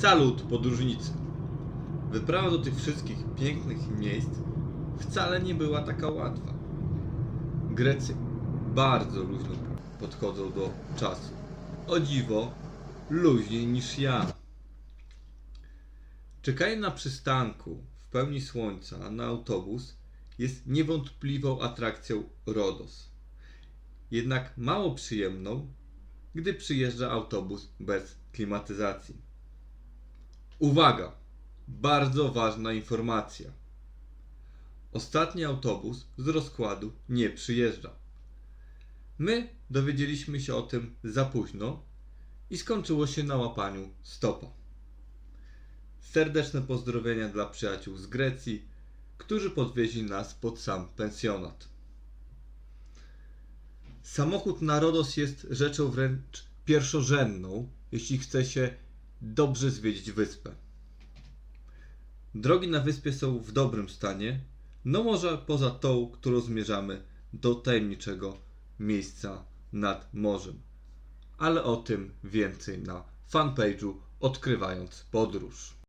Salut podróżnicy! Wyprawa do tych wszystkich pięknych miejsc wcale nie była taka łatwa. Grecy bardzo luźno podchodzą do czasu. O dziwo, luźniej niż ja. Czekanie na przystanku w pełni słońca na autobus jest niewątpliwą atrakcją Rodos. Jednak mało przyjemną, gdy przyjeżdża autobus bez klimatyzacji. Uwaga! Bardzo ważna informacja. Ostatni autobus z rozkładu nie przyjeżdża. My dowiedzieliśmy się o tym za późno i skończyło się na łapaniu stopa. Serdeczne pozdrowienia dla przyjaciół z Grecji, którzy podwieźli nas pod sam pensjonat. Samochód na Rodos jest rzeczą wręcz pierwszorzędną, jeśli chce się dobrze zwiedzić wyspę. Drogi na wyspie są w dobrym stanie, no może poza tą, którą zmierzamy do tajemniczego miejsca nad morzem. Ale o tym więcej na fanpage'u Odkrywając Podróż.